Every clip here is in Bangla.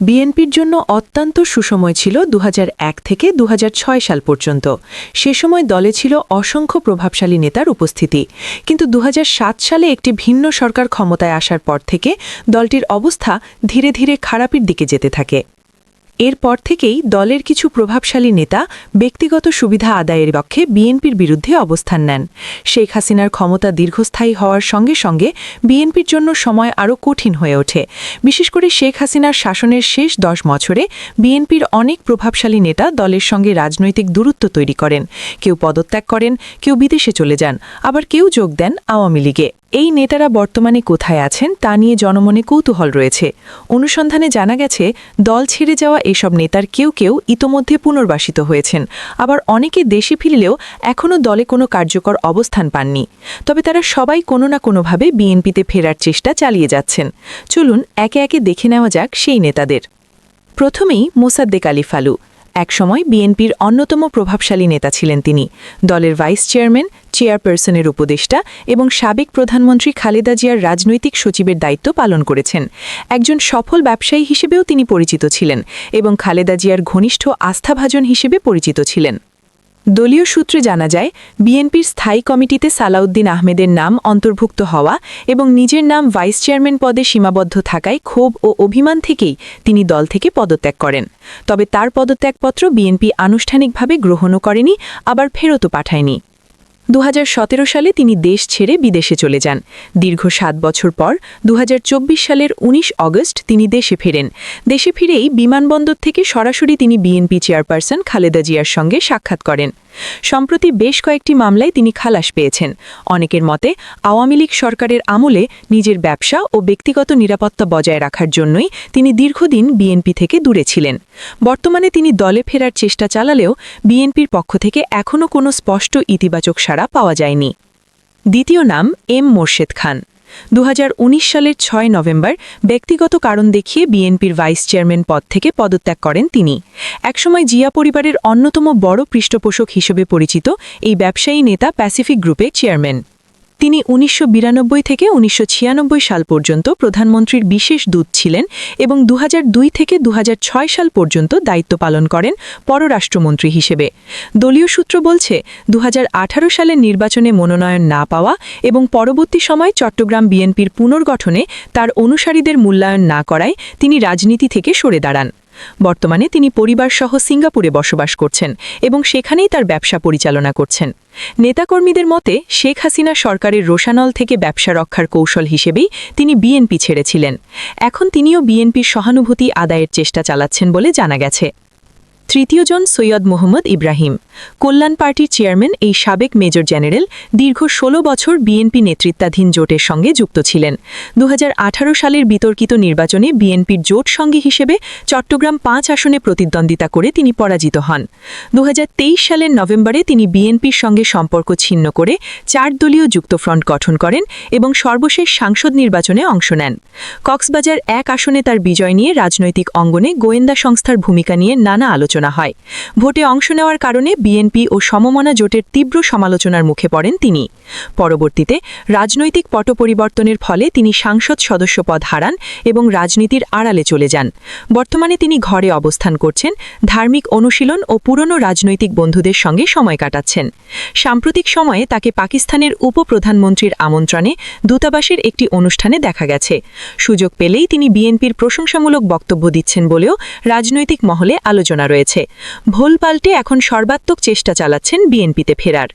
বিএনপির জন্য অত্যন্ত সুসময় ছিল দুহাজার এক থেকে দুহাজার ছয় সাল পর্যন্ত। সে সময় দলে ছিল অসংখ্য প্রভাবশালী নেতার উপস্থিতি। কিন্তু দুহাজার সাত সালে একটি ভিন্ন সরকার ক্ষমতায় আসার পর থেকে দলটির অবস্থা ধীরে ধীরে খারাপের দিকে যেতে থাকে। এরপর থেকেই দলের কিছু প্রভাবশালী নেতা ব্যক্তিগত সুবিধা আদায়ের পক্ষে বিএনপির বিরুদ্ধে অবস্থান নেন। শেখ হাসিনার ক্ষমতা দীর্ঘস্থায়ী হওয়ার সঙ্গে সঙ্গে বিএনপির জন্য সময় আরও কঠিন হয়ে ওঠে। বিশেষ করে শেখ হাসিনার শাসনের শেষ দশ বছরে বিএনপির অনেক প্রভাবশালী নেতা দলের সঙ্গে রাজনৈতিক দূরত্ব তৈরি করেন। কেউ পদত্যাগ করেন, কেউ বিদেশে চলে যান, আবার কেউ যোগ দেন আওয়ামী লীগে। এই নেতারা বর্তমানে কোথায় আছেন তা নিয়ে জনমনে কৌতূহল রয়েছে। অনুসন্ধানে জানা গেছে, দল ছেড়ে যাওয়া এসব নেতার কেউ কেউ ইতোমধ্যে পুনর্বাসিত হয়েছেন। আবার অনেকে দেশে ফিরলেও এখনও দলে কোনো কার্যকর অবস্থান পাননি। তবে তারা সবাই কোনো না কোনোভাবে বিএনপিতে ফেরার চেষ্টা চালিয়ে যাচ্ছেন। চলুন একে একে দেখে নেওয়া যাক সেই নেতাদের। প্রথমেই মোসাদ্দেক আলী ফালু। একসময় বিএনপির অন্যতম প্রভাবশালী নেতা ছিলেন তিনি। দলের ভাইস চেয়ারম্যান, চেয়ারপারসনের উপদেষ্টা এবং সাবেক প্রধানমন্ত্রী খালেদা জিয়ার রাজনৈতিক সচিবের দায়িত্ব পালন করেছেন। একজন সফল ব্যবসায়ী হিসেবেও তিনি পরিচিত ছিলেন এবং খালেদা জিয়ার ঘনিষ্ঠ আস্থাভাজন হিসেবে পরিচিত ছিলেন। দলীয় সূত্রে জানা যায়, বিএনপির স্থায়ী কমিটিতে সালাউদ্দিন আহমেদের নাম অন্তর্ভুক্ত হওয়া এবং নিজের নাম ভাইস চেয়ারম্যান পদে সীমাবদ্ধ থাকায় ক্ষোভ ও অভিমান থেকেই তিনি দল থেকে পদত্যাগ করেন। তবে তার পদত্যাগপত্র বিএনপি আনুষ্ঠানিকভাবে গ্রহণও করেনি, আবার ফেরতও পাঠায়নি। দুহাজার সতেরো সালে তিনি দেশ ছেড়ে বিদেশে চলে যান। দীর্ঘ সাত বছর পর দুহাজার চব্বিশ সালের ১৯ অগস্ট তিনি দেশে ফেরেন। দেশে ফিরেই বিমানবন্দর থেকে সরাসরি তিনি বিএনপি চেয়ারপারসন খালেদা জিয়ার সঙ্গে সাক্ষাৎ করেন। সম্প্রতি বেশ কয়েকটি মামলায় তিনি খালাস পেয়েছেন। অনেকের মতে, আওয়ামী লীগ সরকারের আমলে নিজের ব্যবসা ও ব্যক্তিগত নিরাপত্তা বজায় রাখার জন্যই তিনি দীর্ঘদিন বিএনপি থেকে দূরে ছিলেন। বর্তমানে তিনি দলে ফেরার চেষ্টা চালালেও বিএনপির পক্ষ থেকে এখনও কোনো স্পষ্ট ইতিবাচক সাড়া পাওয়া যায়নি। দ্বিতীয় নাম এম মোর্শেদ খান। দু হাজার উনিশ সালের ছয় নভেম্বর ব্যক্তিগত কারণ দেখিয়ে বিএনপির ভাইস চেয়ারম্যান পদ থেকে পদত্যাগ করেন তিনি। একসময় জিয়া পরিবারের অন্যতম বড় পৃষ্ঠপোষক হিসেবে পরিচিত এই ব্যবসায়ী নেতা প্যাসিফিক গ্রুপের চেয়ারম্যান। তিনি উনিশশো বিরানব্বই থেকে উনিশশো ছিয়ানব্বই সাল পর্যন্ত প্রধানমন্ত্রীর বিশেষ দূত ছিলেন এবং দুহাজার দুই থেকে দুহাজার ছয় সাল পর্যন্ত দায়িত্ব পালন করেন পররাষ্ট্রমন্ত্রী হিসেবে। দলীয় সূত্র বলছে দু হাজার আঠারো সালের নির্বাচনে মনোনয়ন না পাওয়া এবং পরবর্তী সময় চট্টগ্রাম বিএনপির পুনর্গঠনে তার অনুসারীদের মূল্যায়ন না করায় তিনি রাজনীতি থেকে সরে দাঁড়ান। বর্তমানে তিনি পরিবার সহ সিঙ্গাপুরে বসবাস করছেন এবং সেখানেই তার ব্যবসা পরিচালনা করছেন। নেতাকর্মীদের মতে, শেখ হাসিনা সরকারের রোশানল থেকে ব্যবসা রক্ষার কৌশল হিসেবেই তিনি বিএনপি ছেড়েছিলেন। এখন তিনিও বিএনপির সহানুভূতি আদায়ের চেষ্টা চালাচ্ছেন বলে জানা গেছে। তৃতীয়জন সৈয়দ মোহাম্মদ ইব্রাহিম। কল্যাণ পার্টির চেয়ারম্যান এই সাবেক মেজর জেনারেল দীর্ঘ ১৬ বছর বিএনপি নেতৃত্বাধীন জোটের সঙ্গে যুক্ত ছিলেন। দু হাজার আঠারো সালের বিতর্কিত নির্বাচনে বিএনপির জোট সঙ্গী হিসেবে চট্টগ্রাম পাঁচ আসনে প্রতিদ্বন্দ্বিতা করে তিনি পরাজিত হন। দু হাজার তেইশ সালের নভেম্বরে তিনি বিএনপির সঙ্গে সম্পর্ক ছিন্ন করে চার দলীয় যুক্তফ্রন্ট গঠন করেন এবং সর্বশেষ সাংসদ নির্বাচনে অংশ নেন। কক্সবাজার এক আসনে তার বিজয় নিয়ে রাজনৈতিক অঙ্গনে গোয়েন্দা সংস্থার ভূমিকা নিয়ে নানা আলোচনা হয়। ভোটে অংশ নেওয়ার কারণে বিএনপি ও সমমনা জোটের তীব্র সমালোচনার মুখে পড়েন তিনি। পরবর্তীতে রাজনৈতিক পট পরিবর্তনের ফলে তিনি সাংসদ সদস্য পদ হারান এবং রাজনীতির আড়ালে চলে যান। বর্তমানে তিনি ঘরে অবস্থান করছেন, ধার্মিক অনুশীলন ও পুরনো রাজনৈতিক বন্ধুদের সঙ্গে সময় কাটাচ্ছেন। সাম্প্রতিক সময়ে তাকে পাকিস্তানের উপপ্রধানমন্ত্রীর আমন্ত্রণে দূতাবাসের একটি অনুষ্ঠানে দেখা গেছে। সুযোগ পেলেই তিনি বিএনপির প্রশংসামূলক বক্তব্য দিচ্ছেন বলেও রাজনৈতিক মহলে আলোচনা রয়েছে। ভোল পাল্টে এখন সর্বাত্মক চেষ্টা চালাচ্ছেন বিএনপিতে ফেরার।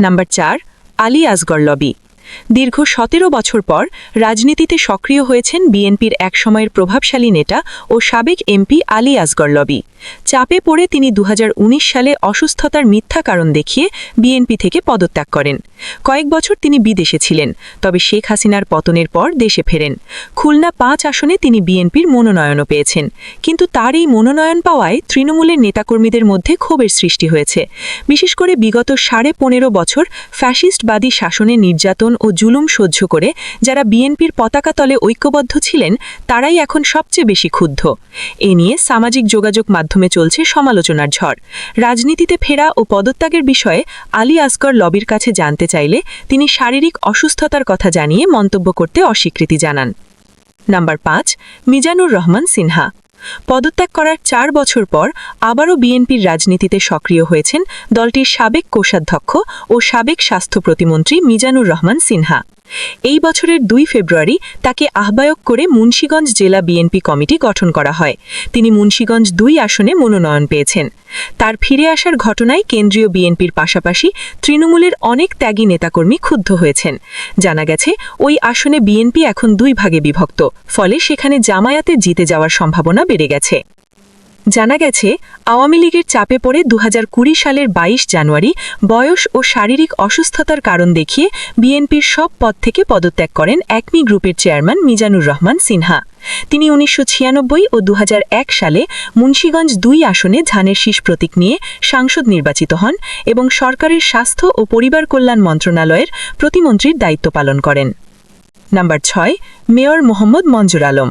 নাম্বার চার আলী আসগর লবি। দীর্ঘ সতেরো বছর পর রাজনীতিতে সক্রিয় হয়েছেন বিএনপির একসময়ের প্রভাবশালী নেতা ও সাবেক এমপি আলী আসগর লবি। চাপে পড়ে তিনি দু হাজার উনিশ সালে অসুস্থতার মিথ্যা কারণ দেখিয়ে বিএনপি থেকে পদত্যাগ করেন। কয়েক বছর তিনি বিদেশে ছিলেন, তবে শেখ হাসিনার পতনের পর দেশে ফেরেন। খুলনা পাঁচ আসনে তিনি বিএনপির মনোনয়নও পেয়েছেন, কিন্তু তার এই মনোনয়ন পাওয়ায় তৃণমূলের নেতাকর্মীদের মধ্যে ক্ষোভের সৃষ্টি হয়েছে। বিশেষ করে বিগত সাড়ে পনেরো বছর ফ্যাসিস্টবাদী শাসনের নির্যাতন ও জুলুম সহ্য করে যারা বিএনপির পতাকা তলে ঐক্যবদ্ধ ছিলেন, তারাই এখন সবচেয়ে বেশি ক্ষুব্ধ। এ নিয়ে সামাজিক যোগাযোগ মাধ্যমে চলছে সমালোচনার ঝড়। রাজনীতিতে ফেরা ও পদত্যাগের বিষয়ে আলী আসগর লবির কাছে জানতে চাইলে তিনি শারীরিক অসুস্থতার কথা জানিয়ে মন্তব্য করতে অস্বীকৃতি জানান। নাম্বার পাঁচ, মিজানুর রহমান সিনহা। পদত্যাগ করার চার বছর পর আবারও বিএনপির রাজনীতিতে সক্রিয় হয়েছেন দলটির সাবেক কোষাধ্যক্ষ ও সাবেক স্বাস্থ্য প্রতিমন্ত্রী মিজানুর রহমান সিনহা। এই বছরের দুই ফেব্রুয়ারি তাকে আহ্বায়ক করে মুন্সীগঞ্জ জেলা বিএনপি কমিটি গঠন করা হয়। তিনি মুন্সীগঞ্জ দুই আসনে মনোনয়ন পেয়েছেন। তার ফিরে আসার ঘটনায় কেন্দ্রীয় বিএনপির পাশাপাশি তৃণমূলের অনেক ত্যাগী নেতাকর্মী ক্ষুব্ধ হয়েছেন। জানা গেছে, ওই আসনে বিএনপি এখন দুই ভাগে বিভক্ত, ফলে সেখানে জামায়াতে জিতে যাওয়ার সম্ভাবনা বেড়ে গেছে। জানা গেছে, আওয়ামী লীগের চাপে পড়ে দু হাজার কুড়ি সালের ২২ জানুয়ারি বয়স ও শারীরিক অসুস্থতার কারণ দেখিয়ে বিএনপির সব পদ থেকে পদত্যাগ করেন একমি গ্রুপের চেয়ারম্যান মিজানুর রহমান সিনহা। তিনি উনিশশো ছিয়ানব্বই ও দু হাজার এক সালে মুন্সীগঞ্জ দুই আসনে ধানের শীষ প্রতীক নিয়ে সাংসদ নির্বাচিত হন এবং সরকারের স্বাস্থ্য ও পরিবার কল্যাণ মন্ত্রণালয়ের প্রতিমন্ত্রীর দায়িত্ব পালন করেন। নাম্বার ছয়, মেয়র মোহাম্মদ মঞ্জুর আলম।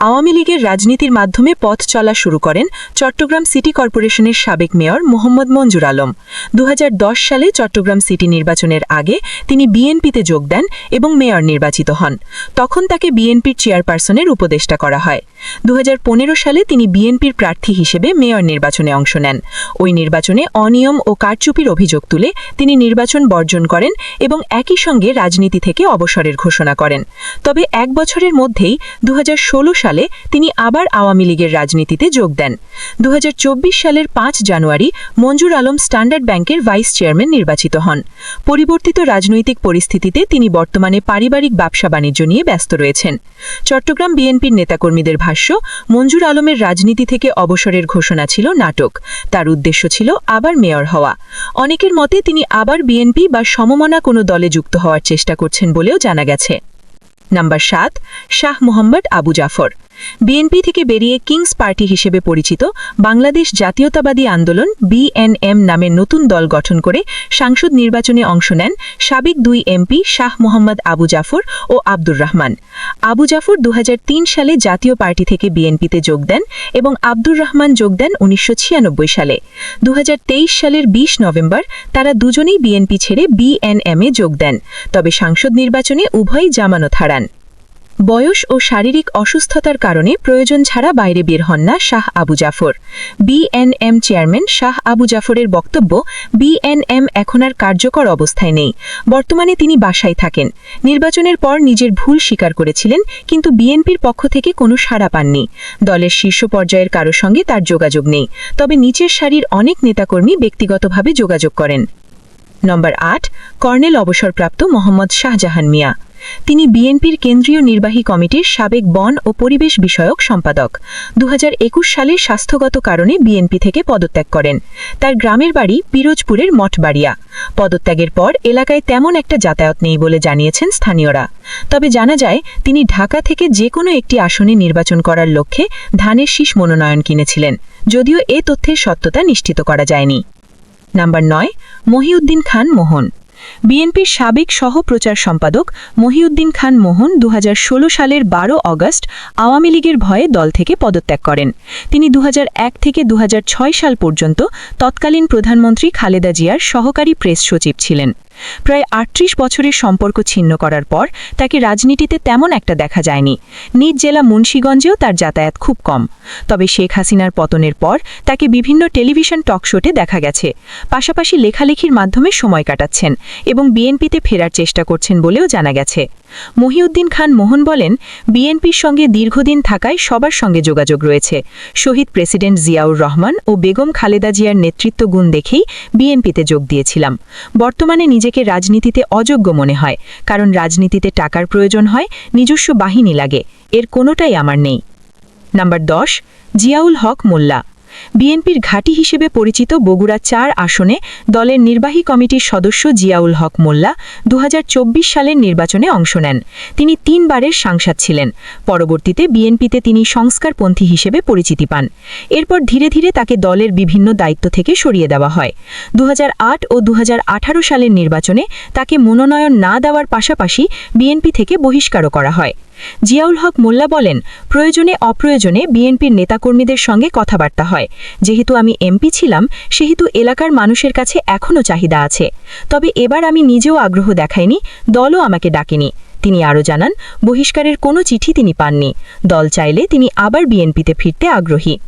আওয়ামী লীগের রাজনীতির মাধ্যমে পথ চলা শুরু করেন চট্টগ্রাম সিটি কর্পোরেশনের সাবেক মেয়র মোহাম্মদ মঞ্জুর আলম। দুহাজার দশ সালে চট্টগ্রাম সিটি নির্বাচনের আগে তিনি বিএনপিতে যোগ দেন এবং মেয়র নির্বাচিত হন। তখন তাকে বিএনপির চেয়ারপারসনের উপদেষ্টা করা হয়। দু হাজার পনেরো সালে তিনি বিএনপির প্রার্থী হিসেবে মেয়র নির্বাচনে অংশ নেন। ওই নির্বাচনে অনিয়ম ও কারচুপির অভিযোগ তুলে তিনি নির্বাচন বর্জন করেন এবং একই সঙ্গে রাজনীতি থেকে অবসরের ঘোষণা করেন। তবে এক বছরের মধ্যেই দু হাজার ষোলো সালে তিনি আবার আওয়ামী লীগের রাজনীতিতে যোগ দেন। দু হাজার চব্বিশ সালের পাঁচ জানুয়ারি মঞ্জুর আলম স্ট্যান্ডার্ড ব্যাংকের ভাইস চেয়ারম্যান নির্বাচিত হন। পরিবর্তিত রাজনৈতিক পরিস্থিতিতে তিনি বর্তমানে পারিবারিক ব্যবসা বাণিজ্য নিয়ে ব্যস্ত রয়েছেন। চট্টগ্রাম বিএনপির নেতাকর্মীদের ভাষ্য মঞ্জুর আলমের রাজনীতি থেকে অবসরের ঘোষণা ছিল নাটক। তার উদ্দেশ্য ছিল আবার মেয়র হওয়া। অনেকের মতে তিনি আবার বিএনপি বা সমমনা কোনো দলে যুক্ত হওয়ার চেষ্টা করছেন বলেও জানা গেছে। নাম্বার সাত, শাহ মোহাম্মদ আবু জাফর। বিএনপি থেকে বেরিয়ে কিংস পার্টি হিসেবে পরিচিত বাংলাদেশ জাতীয়তাবাদী আন্দোলন বিএনএম নামের নতুন দল গঠন করে সাংসদ নির্বাচনে অংশ নেন সাবেক দুই এমপি শাহ মোহাম্মদ আবু জাফর ও আব্দুর রহমান। আবু জাফর দু হাজার তিন সালে জাতীয় পার্টি থেকে বিএনপিতে যোগ দেন এবং আব্দুর রহমান যোগ দেন উনিশশো ছিয়ানব্বই সালে। দু হাজার তেইশ সালের ২০ নভেম্বর তারা দুজনেই বিএনপি ছেড়ে বিএনএমে যোগ দেন, তবে সাংসদ নির্বাচনে উভয়ই জামানত হারান। বয়স ও শারীরিক অসুস্থতার কারণে প্রয়োজন ছাড়া বাইরে বের হন না শাহ আবু জাফর। বিএনএম চেয়ারম্যান শাহ আবু জাফরের বক্তব্য বিএনএম এখন আর কার্যকর অবস্থায় নেই। বর্তমানে তিনি বাসায় থাকেন। নির্বাচনের পর নিজের ভুল স্বীকার করেছিলেন, কিন্তু বিএনপির পক্ষ থেকে কোনো সাড়া পাননি। দলের শীর্ষ পর্যায়ের কারও সঙ্গে তার যোগাযোগ নেই। তবে নিচের সারির অনেক নেতাকর্মী ব্যক্তিগতভাবে যোগাযোগ করেন। নম্বর আট, কর্নেল অবসরপ্রাপ্ত মোহাম্মদ শাহজাহান মিয়া। তিনি বিএনপির কেন্দ্রীয় নির্বাহী কমিটির সাবেক বন ও পরিবেশ বিষয়ক সম্পাদক। দু সালে স্বাস্থ্যগত কারণে বিএনপি থেকে পদত্যাগ করেন। তার গ্রামের বাড়ি পিরোজপুরের মঠবাড়িয়া। পদত্যাগের পর এলাকায় তেমন একটা যাতায়াত নেই বলে জানিয়েছেন স্থানীয়রা। তবে জানা যায়, তিনি ঢাকা থেকে যে কোনো একটি আসনে নির্বাচন করার লক্ষ্যে ধানের শীষ মনোনয়ন কিনেছিলেন, যদিও এ তথ্যের সত্যতা নিশ্চিত করা যায়নি। নাম্বার নয়, মহিউদ্দিন খান মোহন। বিএনপির সাবেক সহ প্রচার সম্পাদক মহিউদ্দিন খান মোহন দু হাজার ষোলো সালের বারো অগস্ট আওয়ামী লীগের ভয়ে দল থেকে পদত্যাগ করেন। তিনি দুহাজার এক থেকে দুহাজার ছয় সাল পর্যন্ত তৎকালীন প্রধানমন্ত্রী খালেদা জিয়ার সহকারী প্রেস সচিব ছিলেন। প্রায় আটত্রিশ বছরের সম্পর্ক ছিন্ন করার পর তাকে রাজনীতিতে তেমন একটা দেখা যায়নি। নিজ জেলা মুন্সীগঞ্জেও তার যাতায়াত খুব কম। তবে শেখ হাসিনার পতনের পর তাকে বিভিন্ন টেলিভিশন টকশোতে দেখা গেছে। পাশাপাশি লেখালেখির মাধ্যমে সময় কাটাচ্ছেন এবং বিএনপিতে ফেরার চেষ্টা করছেন বলেও জানা গেছে। মহিউদ্দিন খান মোহন বলেন, বিএনপির সঙ্গে দীর্ঘদিন থাকায় সবার সঙ্গে যোগাযোগ রয়েছে। শহীদ প্রেসিডেন্ট জিয়াউর রহমান ও বেগম খালেদা জিয়ার নেতৃত্ব গুণ দেখেই বিএনপিতে যোগ দিয়েছিলাম। বর্তমানে নিজেকে রাজনীতিতে অযোগ্য মনে হয়, কারণ রাজনীতিতে টাকার প্রয়োজন হয়, নিজস্ব বাহিনী লাগে, এর কোনোটাই আমার নেই। নাম্বার দশ, জিয়াউল হক মোল্লা। বিএনপির ঘাঁটি হিসেবে পরিচিত বগুড়া চার আসনে দলের নির্বাহী কমিটির সদস্য জিয়াউল হক মোল্লা দু হাজার চব্বিশ সালের নির্বাচনে অংশ নেন। তিনি তিনবারের সাংসদ ছিলেন। পরবর্তীতে বিএনপিতে তিনি সংস্কারপন্থী হিসেবে পরিচিতি পান। এরপর ধীরে ধীরে তাকে দলের বিভিন্ন দায়িত্ব থেকে সরিয়ে দেওয়া হয়। দু হাজার আট ও দু হাজার আঠারো সালের নির্বাচনে তাকে মনোনয়ন না দেওয়ার পাশাপাশি বিএনপি থেকে বহিষ্কারও করা হয়। জিয়াউল হক মোল্লা বলেন, প্রয়োজনে অপ্রয়োজনে বিএনপির নেতাকর্মীদের সঙ্গে কথাবার্তা হয়। যেহেতু আমি এমপি ছিলাম, সেহেতু এলাকার মানুষের কাছে এখনও চাহিদা আছে। তবে এবার আমি নিজেও আগ্রহ দেখাইনি, দলও আমাকে ডাকেনি। তিনি আরও জানান, বহিষ্কারের কোনো চিঠি তিনি পাননি। দল চাইলে তিনি আবার বিএনপিতে ফিরতে আগ্রহী।